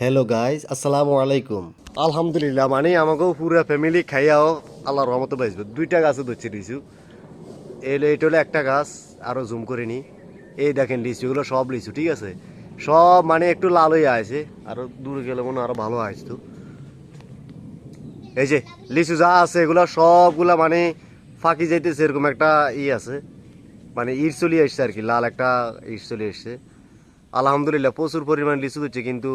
Hello guys আসসালামু আলাইকুম আলহামদুলিল্লাহ মানে আমাকেও পুরো ফ্যামিলি খাইয়াও আল্লাহ রহমতে বাঁচবে দুইটা গাছও ধরছে দিছু এলো এটা হলো একটা গাছ আরও জুম করে নি এই দেখেন লিচু এগুলো সব লিচু ঠিক আছে সব মানে একটু লাল হয়ে আছে আরও দূরে গেলে মনে হয় আরও ভালো আসতো এই যে লিচু যা আছে এগুলো সবগুলা মানে ফাঁকি যাইতেছে এরকম একটা ই আছে মানে ইট চলে এসছে আর কি লাল একটা ইট চলে এসছে আলহামদুলিল্লাহ প্রচুর পরিমাণ লিচু হচ্ছে কিন্তু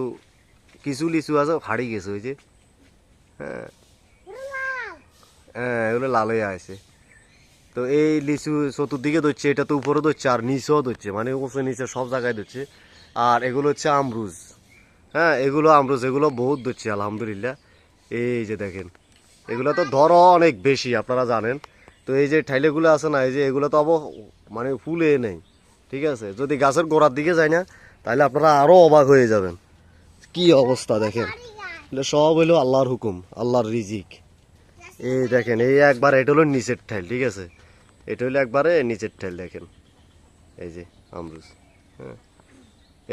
কিছু লিচু আছে হারিয়ে গেছে, ওই যে। হ্যাঁ। হ্যাঁ এগুলো লাল আছে। তো এই লিচু চতুর্দিকে ধরছে, এটা তো উপরে ধরছে, আর নিচেও ধরছে মানে উপরে নিচে সব জায়গায় ধরছে। আর এগুলো হচ্ছে আমরুজ। হ্যাঁ এগুলো আমরুজ, এগুলো বহুত ধরছে, আলহামদুলিল্লাহ। এই যে দেখেন, এগুলো তো ধরো অনেক বেশি, আপনারা জানেন। তো এই যে ঠাইলেগুলো আছে না, এই যে এগুলো তো আবো মানে ফুলে নেই, ঠিক আছে? যদি গাছের গোড়ার দিকে যায় না, তাহলে আপনারা আরও অবাক হয়ে যাবেন। কি অবস্থা দেখেন? সব হইল আল্লাহর হুকুম, আল্লাহর রিজিক। এই দেখেন, এই একবার এটা হলো নিচের ঠাইল, ঠিক আছে? এটা হলো একবারে নিচের ঠাইল, দেখেন। এই যে, আমরুজ হ্যাঁ।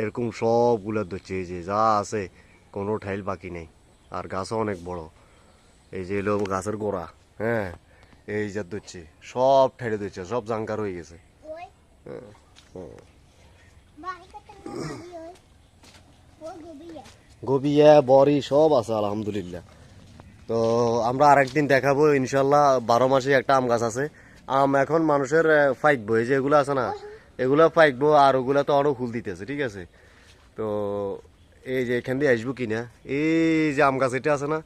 এরকম সবগুলো ধরছে, এই যে যা আছে, কোনো ঠাইল বাকি নেই। আর গাছও অনেক বড়। এই যে এলো গাছের গোড়া হ্যাঁ। এই যে ধরছে, সব ঠাইলে ধরছে, সব জাঙ্কার হয়ে গেছে। হ্যাঁ হ্যাঁ। গবিয়া, বড়ি, সব আছে, আলহামদুলিল্লাহ। তো আমরা আরেকদিন দেখাবো ইনশাল্লাহ বারো মাসে একটা আম গাছ আছে। আম এখন মানুষের ফাইকবো এই যে এগুলো আছে না, এগুলো ফাইকবো আর ওগুলো তো আরও ফুল দিতেছে, ঠিক আছে? তো এই যে এখান দিয়ে আসব কিনা, এই যে আম গাছ এটা আছে না,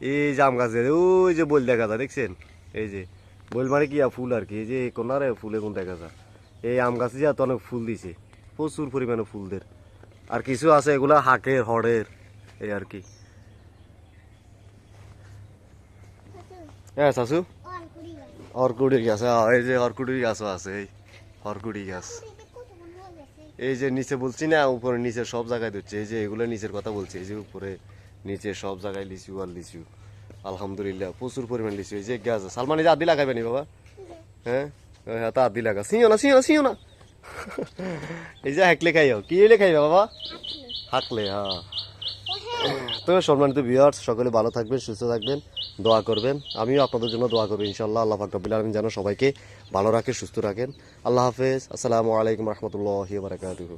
এই যে আম গাছ ওই যে বল দেখা যায়, দেখছেন? এই যে, বল মানে কি ফুল আর কি, এই যে কোনারে ফুলে কোন দেখা যায়। এই আম গাছে যে এত অনেক ফুল দিছে, প্রচুর পরিমাণে ফুলদের আর কিছু আছে এগুলা হাকের হরের এই আর কি। হ্যাঁ শাশু গাছ হ্যাঁ, এই যে অর্কুড়ি গাছও আছে এই অর্কুড়ি গাছ। এই যে নিচে বলছি না উপরে নিচে সব জায়গায় ধরছে এই যে এগুলো নিচের কথা বলছি এই যে উপরে নিচে সব জায়গায় লিচু আর লিচু। আলহামদুলিল্লাহ প্রচুর পরিমাণ লিচু এই যে গাছ সালমান এই যে আদি লাগাবে নি বাবা? হ্যাঁ? হ্যাঁ তা আদি লাগা। সিও না সিও না সিও না। এই যে হাকলে খাইও। কি হইলে খাইবে বাবা? হাকলে হ্যাঁ তো সম্মানিত ভিউয়ার্স সকলে ভালো থাকবেন, সুস্থ থাকবেন, দোয়া করবেন। আমিও আপনাদের জন্য দোয়া করব ইনশাল্লাহ আল্লাহ ফাকরবিল আলমিন যেন সবাইকে ভালো রাখেন সুস্থ রাখেন। আল্লাহ হাফেজ। আসসালামু আলাইকুম রহমতুল্লাহ বারকাতুহু।